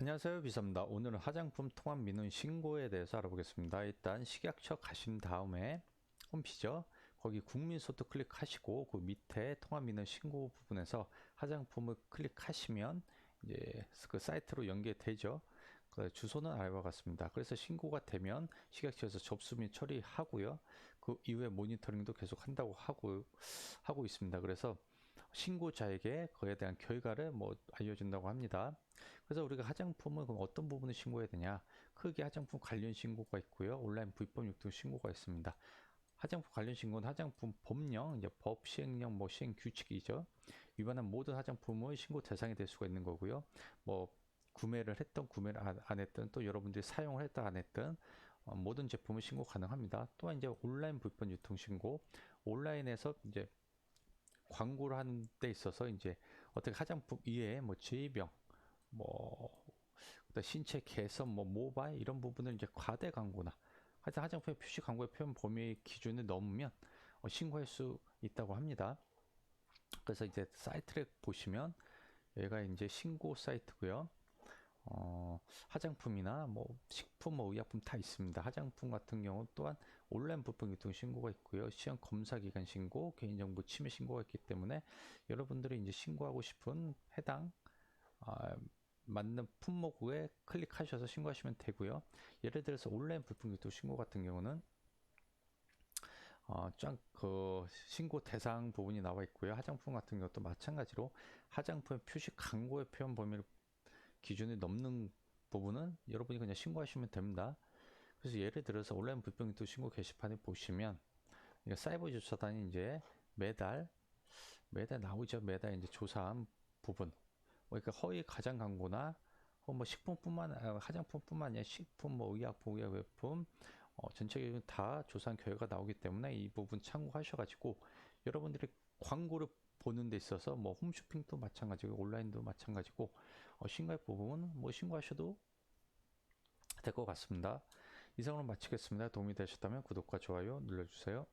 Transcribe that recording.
안녕하세요. 비서입니다. 오늘은 화장품 통합 민원 신고에 대해서 알아보겠습니다. 일단 식약처 가신 다음에 홈피죠? 거기 국민소득 클릭하시고 그 밑에 통합 민원 신고 부분에서 화장품을 클릭하시면 이제 그 사이트로 연계되죠? 그 주소는 알과 같습니다. 그래서 신고가 되면 식약처에서 접수 및 처리하고요. 그 이후에 모니터링도 계속 한다고 하고 하고 있습니다. 그래서 신고자에게 그에 대한 결과를 뭐 알려준다고 합니다. 그래서 우리가 화장품을 그럼 어떤 부분을 신고해야 되냐? 크게 화장품 관련 신고가 있고요. 온라인 불법 유통 신고가 있습니다. 화장품 관련 신고는 화장품 법령, 이제 법 시행령, 뭐 시행 규칙이죠. 위반한 모든 화장품은 신고 대상이 될 수가 있는 거고요. 뭐 구매를 했던 구매를 안, 안 했던 또 여러분들이 사용을 했다 안 했던 어, 모든 제품을 신고 가능합니다. 또한 이제 온라인 불법 유통 신고, 온라인에서 이제 광고를 하는 데 있어서 이제 어떻게 화장품 이외에 뭐 질병, 뭐 신체 개선, 뭐 모바일 이런 부분을 이제 과대 광고나 하여튼 화장품의 표시 광고의 표현 범위 기준을 넘으면 어, 신고할 수 있다고 합니다. 그래서 이제 사이트를 보시면 여기가 이제 신고 사이트고요. 어, 화장품이나 뭐 식품, 뭐 의약품 다 있습니다. 화장품 같은 경우 또한 온라인 부품 유통 신고가 있고요. 시험 검사 기간 신고, 개인정보 침해 신고가 있기 때문에 여러분들이 이제 신고하고 싶은 해당 아, 맞는 품목 에 클릭하셔서 신고하시면 되고요. 예를 들어서 온라인 부품 유통 신고 같은 경우는 어, 쫙그 신고 대상 부분이 나와 있고요. 화장품 같은 경우도 마찬가지로 화장품의 표시 광고의 표현 범위를 기준을 넘는 부분은 여러분이 그냥 신고하시면 됩니다. 그래서 예를 들어서 온라인 불평유통 신고 게시판에 보시면 사이버 조사단이 이제 매달 매달 나오죠. 매달 이제 조사한 부분. 그러니까 허위 가장 광고나 혹은 뭐 식품뿐만 아, 화장품뿐만 아니라 식품, 뭐 의약품, 의약품 어, 전체적으로 다 조사한 결과가 나오기 때문에 이 부분 참고하셔가지고 여러분들이 광고를 보는 데 있어서 뭐 홈쇼핑도 마찬가지고 온라인도 마찬가지고 어, 신고할 부분은 뭐 신고하셔도 될 것 같습니다. 이상으로 마치겠습니다. 도움이 되셨다면 구독과 좋아요 눌러주세요.